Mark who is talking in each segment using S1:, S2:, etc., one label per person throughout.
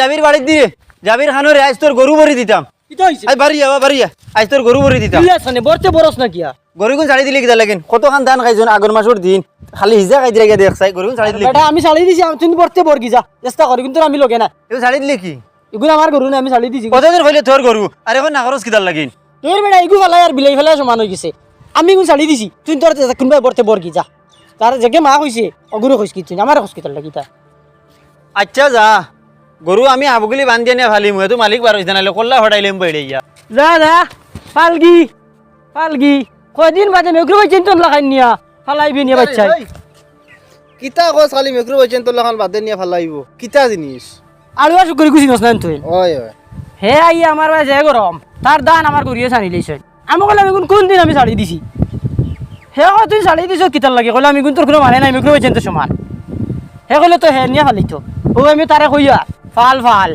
S1: জাবির বাড়ি দিয়ে জাবির খানোরে আজ তোর গরু ভরি দিতাম।
S2: কিতা
S1: আজ বাড়ি যাবা বাড়ি আজ তোর গরু ভরি দিতাম।
S2: কি আছে বরতে বরস না কিয়া
S1: গরু ছাড়ি দিলে কিতা লাগেন? কত খান ধান খাইছন? আগর মাসের দিন। খালি হিজা খাই দিলে দেখ চাই গরু কোন ছাড়ি দিলে
S2: বেটা আমি শালি দিছি আমি তুমি বরতে বর গিজা চেষ্টা করি কিন্তু আমি লগে না।
S1: ছাড়ি দিলে কি?
S2: এগুলো আমার গরু না আমি শালি দিছি।
S1: কতদিন হইলে তোর গরু আর এখন নাগরস কিতার লাগিন?
S2: তোর বেটা এগু ফেলাই আর বিলাই ফেলাই সমান হয়ে গেছে। আমি কোন শালি দিছি তুই তোর কোনবাই বরতে বর গিজা তার জেগে মা কইছে অগুরু কইছ কি আমার কইছ কিতা লাগি তা।
S1: আচ্ছা যা। গরু আমি হাবগুলি বান্ধি নিয়ে ফালিম তো মালিক বার নাহলে কল্লা হটাইলাম বেড়ে ইয়া
S2: যা যা পালগি পালগি কয়দিন বাদে মেঘরু ভাই চিন্তন লাগাই নিয়া ফালাইবি নিয়া বাচ্চাই।
S3: কিতা কস খালি মেক্রো বইছেন তোর লাখান বাদে নিয়ে ফালাইব কিতা জিনিস
S2: আলু আর শুকরি কুছি নস না তুই।
S3: ওই ওই
S2: হে আই আমার ভাই যে গরম তার দান আমার গড়িয়ে ছাড়ি লইছে আমি কইলাম আমি কোন দিন আমি ছাড়ি দিছি? হে কয় তুই ছাড়ি দিছ কিতার লাগে কইলাম আমি কোন তোর কোনো মানে নাই মেঘরু ভাই চিন্ত সমান। হে কইলে তো হে নিয়া ফালিতো ও আমি তারে কইয়া ফাল ফাল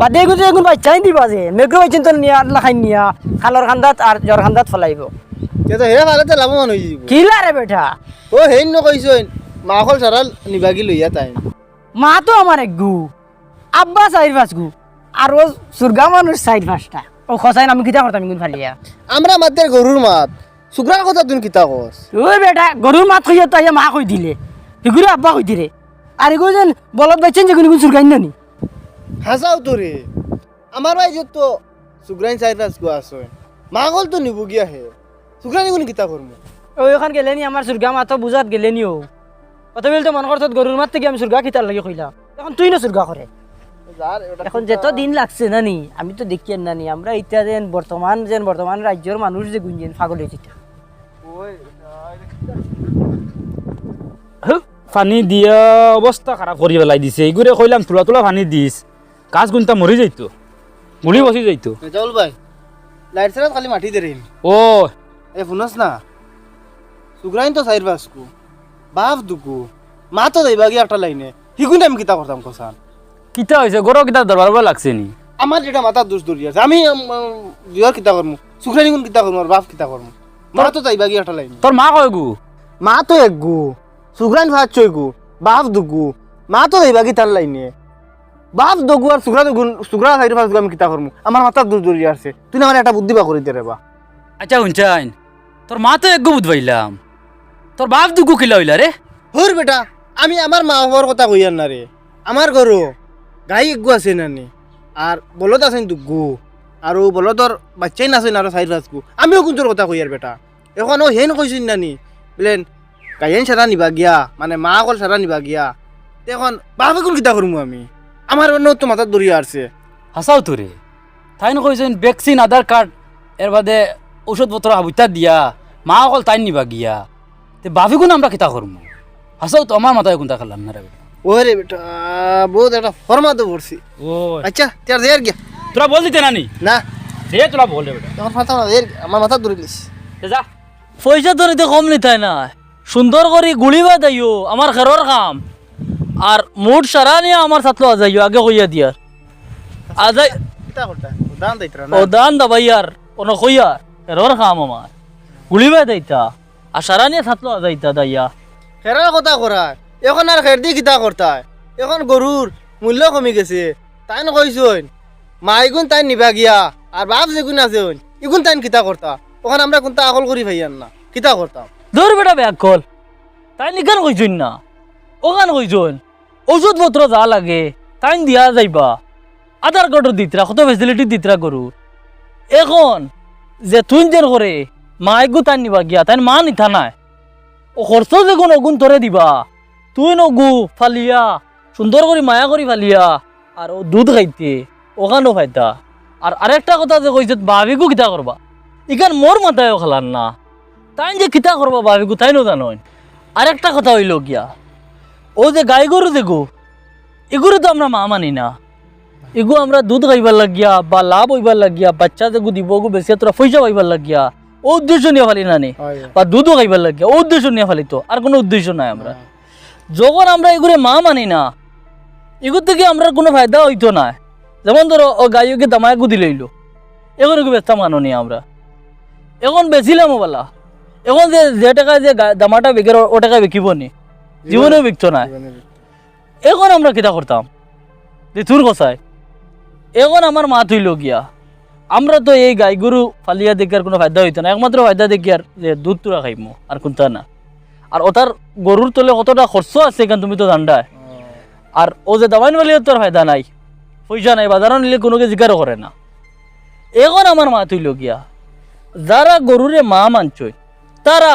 S2: বাদে গুজে এগুন বাচ্চাই দিবা যে মেঘরু ভাই চিন্ত নিয়া লাখাই নিয়া। খালর খান্দাত আর জ্বর খান্দাত ফলাইব।
S3: কিন্তু হে ফালাতে লাভবান হয়ে যাব।
S2: কিলা রে বেটা?
S3: ও হেন নকইছইন মাখল সারাল নিবাগি লইয়া তাই
S2: মা তো আমার এক গু। আব্বা চাইর পাঁচ গু। আর ও সুরগা মানুষ চাইর পাঁচটা। ও খসাই আমি কিতা করতাম ইগুন ফালিয়া
S3: আমরা মাতের গরুর মাত। শুক্রার কথা তুই কিতা কস
S2: ওই বেটা গরুর মাত কইয়া তাই মা কই দিলে। এগুলো আব্বা কই দিলে। আর এগুলো যেন বলত বাচ্চেন যে কোনো সুরগাই নি।
S3: হাসাও তোরে আমার ভাই যত শুক্রাইন সাইরাস গো আছে। মাখল তো নিব গিয়া হে শুক্রানি কোন কিতা করমু
S2: ওই ওখান গেলে নি আমার সুরগা মাতো বুঝাত গেলে নি ও কত বেল তো মন করত গরুর মাত থেকে আমি সুরগা খিতার লাগে কইলাম এখন তুই না সুরগা করে এখন যেত দিন লাগছে না নি আমি তো দেখি না নি আমরা ইত্যা যেন বর্তমান যেন বর্তমান রাজ্যের মানুষ যে গুঞ্জেন পাগল হয়েছে
S3: ওই
S4: পানি দিয়া অবস্থা খারাপ কৰি পেলাই দিছে। এইগুৰে কইলাম তোলা তোলা পানি দিছ। গাছ গুণটা মৰি যাইতো। গুলি বসি যাইতো।
S3: রেজাউল ভাই লাইট সারাত খালি মাটি দে রিন
S4: ও
S3: এ শুনস না? শুক্রাইন তো সাইরাস কু বাপ দুকু মা তো দেবা গিয়া একটা লাইনে হিগুন আমি কিতা করতাম কসান
S4: কিতা হৈছে গরো কিতা দরবার লাগছে নি?
S3: আমার যেটা মাথার দোষ দৌড়ি আছে আমি জিয়ার কিতা করমু শুক্রানি কোন কিতা করমু আর বাপ কিতা করমু মা তো যাইবা গিয়া একটা লাইনে।
S4: তোর মা কয় গু?
S3: মা তো এক গু শুক্রাইন ভাত চই গু বাপ দুগু মা তো যাইবা কি তার লাইনে। বাপ দগু আর শুক্রা দুগুন শুক্রা সাইড ফাস আমি কিতা করমু? আমার মাথার দোষ দৌড়ি আছে। তুই না আমার একটা বুদ্ধি বা করি দে রে বা
S4: আচ্ছা শুনছাইন তোর মা তো এক গু বুধবাইলাম তোর বাপ দুগু কিলা হইলা রে
S3: হর বেটা আমি আমার মা বাবার কথা কইয়ার না রে আমার গরু গাই এক গু আছে নানি আর বলদ আছে দুগু আর ও বলদর বাচ্চাই নাছে না আর সাইড ফাস আমিও কিন্তু কথা কইয়ার বেটা? এখন ও হেন কইছিন নানি বলেন গাইয়েন সারা নিবা গিয়া মানে মা অকল সারা নিবা গিয়া। তে এখন বাপে কোন কিতা করমু আমি? আমার অন্য তো মাথার দরিয়া আছে।
S4: হাসাও তোরে। তাই নকৈছেন ভেকচিন আধাৰ কাৰ্ড এর বাদে ঔষধ পত্র হাবুতা দিয়া মা অকল তাই নিবা গিয়া। তে বাপি কোন আমরা কিতা করমু হাসাও তো আমার মাথায় কোনটা খেলাম না রে
S3: ওরে বেটা বহুত একটা ফরমা তো পড়ছি
S4: ও
S3: আচ্ছা তার দেয়ার গিয়া।
S4: তোরা বল দিতে নানি?
S3: না।
S4: দে তোরা বল রে বেটা।
S3: ফাতা না দেয়ার। আমার মাথার দরি লিস
S4: দে যা।
S5: পয়সা তো নিতে কম নিতাই না সুন্দর করে গুলিবা দাইও আমার ঘরের কাম। আর মুড সারা নিয়ে আমার সাথে আজাইও আগে কইয়া দিয়ার আজাই
S3: কিতা করতা দান দাইতরা না?
S5: ও দান দাবাইয়ার কোনো কইয়া ঘরের খাম আমার। গুলিবা দাইতা আর সারা নিয়ে সাথে আজাইতা দাইয়া।
S3: খেরার কথা করা এখন আর খের দিয়ে কিতা করতা এখন গরুর মূল্য কমি গেছে তাই নকইছইন মাইগুন তাই নিবা গিয়া আর বাপ যেগুন আছে ইগুন তাই কিতা করতা ওখানে আমরা কোনটা আকল করি ভাইয়ান না কিতা করতাম
S5: দূর বেটা ব্যাগ কল। তাই নিকান কইছুন না ওখান কইছুন ওষুধ পত্র যা লাগে তাই দিয়া যাইবা। আধার কার্ডর দিতরা কত ফেসিলিটি দিতরা গরু এখন যে তুই যেন করে মাইগু তাই নিবা গিয়া তাই মা নিথা নাই। ও খরচ যে কোন অগুন তোরে দিবা। তুই নগু ফালিয়া সুন্দর করে মায়া করি ফালিয়া আর ও দুধ খাইতে ওখানেও খাইতা আর আরেকটা কথা যে কইছে ভাবিগু কিতা করবা ইখান মোর মাথায়ও খেলার না। তাই যে কিতা করবা ভাবিগু তাই নো জানো আরেকটা কথা হইল গিয়া। ও যে গাই গরু দেখো এগুলো তো আমরা মা মানি না। এগু আমরা দুধ খাইবার লাগিয়া বা লাভ হইবার লাগিয়া বাচ্চা যেগু দিব গু বেশি তোরা পয়সা পাইবার লাগিয়া ও উদ্দেশ্য নিয়ে ফালি না নে বা দুধও খাইবার লাগিয়া ও উদ্দেশ্য নিয়ে ফালিতো আর কোনো উদ্দেশ্য নাই আমরা। যখন আমরা এগুলো মা মানি না এগুর থেকে আমরা কোনো ফায়দা হইতো না। যেমন ধরো ও গাইকে দামায়াকু দিলে হইল এখন এগুলো ব্যস্ত মাননি আমরা। এখন বেচিলাম বলা। এখন যে যে টাকায় যে দামাটা বিকের ও টাকা বিকিব নি জীবনেও বিকতো না এখন আমরা কিতা করতাম? যে তোর কথায় এখন আমার মা থইল গিয়া। আমরা তো এই গাই গরু ফালিয়া দেখি আর কোনো ফায়দা হইতো না। একমাত্র ফায়দা দেখি আর যে দুধ তুরা খাইমো আর কোনটা না আর ওটার গরুর তলে কতটা খরচ আছে কেন তুমি তো জানডা আর ও যে দাবাইন বলিয়ে তোর ফায়দা নাই। পয়সা নাই বাজারও নিলে কোনোকে জিজ্ঞারও করে না। এখন আমার মা তুইল গিয়া। যারা গরুরে মা মানছই তারা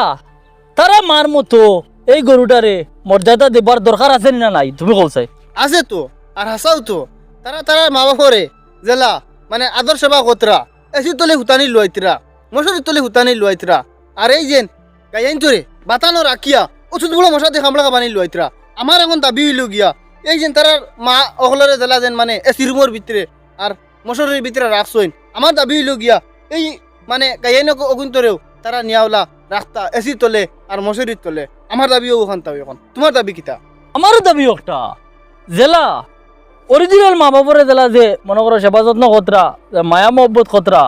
S5: তারা মার মতো এই গরুটারে মর্যাদা দেবার দরকার আছে না নাই? তুমি কৌসাই
S3: আছে তো, আর হাসাও তো। তারা তারা মা বাপরে জেলা মানে আদর সেবা কতরা এসি তলে হুতানি লুয়াইতরা মশারি তলে হুতানি লুয়াইতরা আর এই যেন গাইন তোরে বাতানো রাখিয়া ওষুধ বড় মশা দিয়ে খামলা বানি লুয়াইতরা আমার এখন দাবি হইল গিয়া এই যেন তারার মা অকলরে জেলা যেন মানে এসি রুমের ভিতরে আর মশারির ভিতরে রাখছইন আমার দাবি হইল গিয়া এই মানে গাইন অগুন তোরেও তারা নিয়াওলা রাস্তা এসি তলে আর মশারির তলে। আমার দাবিও ওখান তাও এখন। তোমার দাবি কিতা?
S5: আমারও দাবি একটা। জেলা অরিজিনাল মা বাবরে জেলা যে, মনে করো সেবা যত্ন কতরা মায়া মহব্বত কতরা,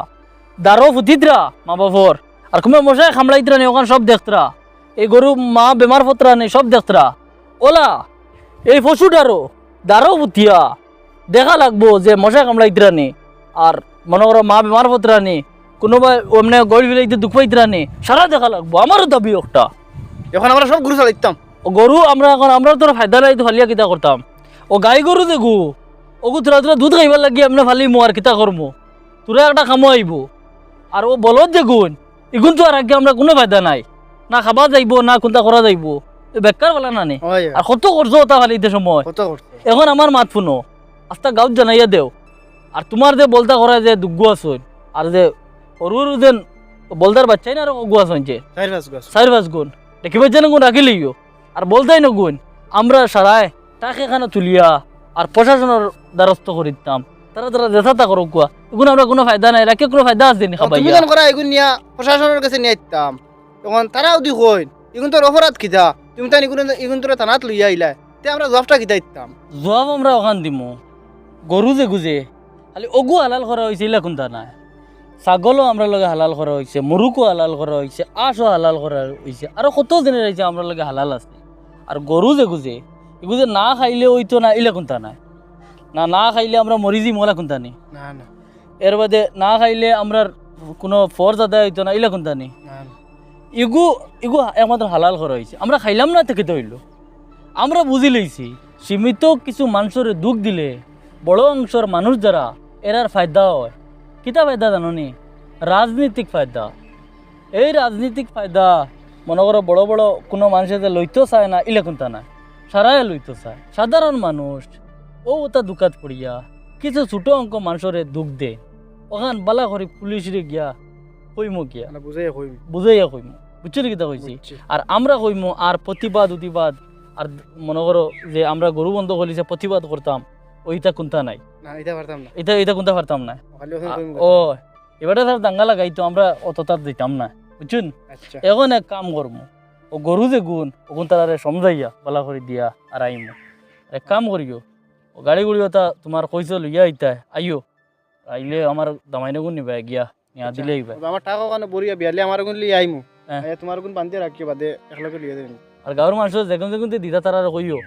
S5: দারো ফুটিতরা মা বাবর আর কুমে মশাই খামলাইতরা নি ওখান সব দেখতরা। এই গরু, মা বেমার পত্রা নেই, সব দেখতরা। ওলা, এই পশুটারও দারো ফুটিয়া দেখা লাগবো যে মশাই কামড়াইতরা নি আর মনে করো মা বেমার পত্রা নি কোনোবা অমনে গড় বিলাইতে দুঃখ পাইতরা নি সারা দেখা লাগবো। আমারও দাবি একটা।
S3: এখন আমরা সব গুরু চালাইতাম।
S5: ও গরু আমরা এখন আমরা তোর ফায়দা তো ফালিয়া কিতা করতাম। ও গাই গরু দেখু ওগু তোরা তোরা দুধ খাইবার লাগি আমরা ফালি মো আর কিতা করমু। তোরা একটা খামো আইব। আর ও বলদ যে গুণ ইগুন তো আর আগে আমরা কোনো ফায়দা নাই। না খাবা যাইব না কোনটা করা যাইব। বেকার বলা না নে আর কত করছ ওটা ফালিতে সময়। এখন আমার মাত শুনো আস্তা গাঁত জানাইয়া দেও। আর তোমার যে বলতা করা যে দুগ্গু আসুন আর যে সরু যেন বলতার বাচ্চাই না আর গু আসুন যে
S3: চারি পাঁচ
S5: গুণ। দেখিবে যেন গুণ রাখিলিও। আর বলতাই না গুণ আমরা সারায় তাকে এখানে তুলিয়া আর প্রশাসনের দ্বারস্থ করে দিতাম তারা তারা দেখা তা করো কুয়া এগুন আমরা কোনো ফায়দা নাই রাখে কোনো ফায়দা আছে নি
S3: তুমি যেন করা এগুন নিয়া প্রশাসনের কাছে নিয়ে আইতাম। তখন তারাও দি কইন এগুন তোর অপরাধ কিতা তুমি তাই এগুন এগুন তোর থানাত লইয়া আইলা তে আমরা জবটা কিতা দিতাম
S5: জবাব আমরা ওখান দিমু। গরু যে গুজে খালি অগু হালাল করা হয়েছে ইলা কোনটা নাই। ছাগলও আমরা লগে হালাল করা হয়েছে মুরুকও হালাল করা হয়েছে আশও হালাল করা হয়েছে আরও কত দিনের হয়েছে আমরা লগে হালাল আছে? আর গরু যে গুজে এগুজে না খাইলে ওইতো না ইলা কোনটা নাই? না না খাইলে আমরা মরি যাই মলা কোনটা
S3: না? না
S5: এর বাদে না খাইলে আমরা কোনো ফর্জ আদায় হইতো না ইলা কোনটা
S3: না।
S5: ইগু ইগু একমাত্র হালাল করা হয়েছে আমরা খাইলাম না থেকে হইল। আমরা বুঝি লইছি সীমিত কিছু মানুষের দুঃখ দিলে বড় অংশের মানুষ যারা এরার ফায়দা হয়। কিতা ফায়দা জাননি? রাজনীতিক ফায়দা এই রাজনীতিক ফায়দা মনে করো বড় বড় কোনো মানুষে যে লইতেও চায় না ইলে কোনটা না? সারাই লইতে চায়। সাধারণ মানুষ ও ওটা দুকাত পড়িয়া কিছু ছোট অঙ্ক মানুষের দুঃখ দে। ওখান বালা করে পুলিশরে গিয়া কইমো গিয়া।
S3: না বুঝাই কইম
S5: বুঝাইয়া কইমো বুঝছ কিতা কইছি আর আমরা কইমো আর প্রতিবাদ উতিবাদ আর মনে করো যে আমরা গরু বন্ধ করলিছে প্রতিবাদ করতাম ওইটা কোনটা নাই?
S3: না এটা পারতাম না।
S5: এটা এটা কোনটা পারতাম না?
S3: খালি ওখানে কইম
S5: ও এবারে তার দাঙ্গা লাগাইতো আমরা অত তার দিতাম না বুঝছুন? এখন এক কাম করমু ও গরু যে গুণ ওগুন তারা সমজাইয়া বালা করে দিয়া আর আইমু। এক কাম করিও ও গাড়ি গুড়ি ওটা তোমার কইস লইয়া আইতা আইও। আইলে আমার দামাইনে গুণ নিবা গিয়া নিয়া
S3: আচ্ছা।
S5: দিলে আইবা।
S3: আমার টাকা ওখানে বড়িয়া বিয়ালে আমার গুণ লিয়ে আইমু।
S5: হ্যাঁ।
S3: এ, তোমার গুণ বান্ধে রাখিও বাদে একলগে লিয়ে দেবেন
S5: আর যেগুন যেগুন দিদা তারা কইও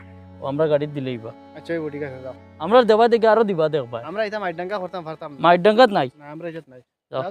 S5: আমরা গাড়ি দিলেই বা।
S3: আচ্ছা ওই ঠিক আছে যাও।
S5: আমরা দেবা দেখে আরও দিবা দেখবা
S3: আমরা এটা মাইডাঙ্গা করতাম পারতাম
S5: মাইডাঙ্গাত নাই।
S3: না আমরা ইজাত নাই।
S5: যাও।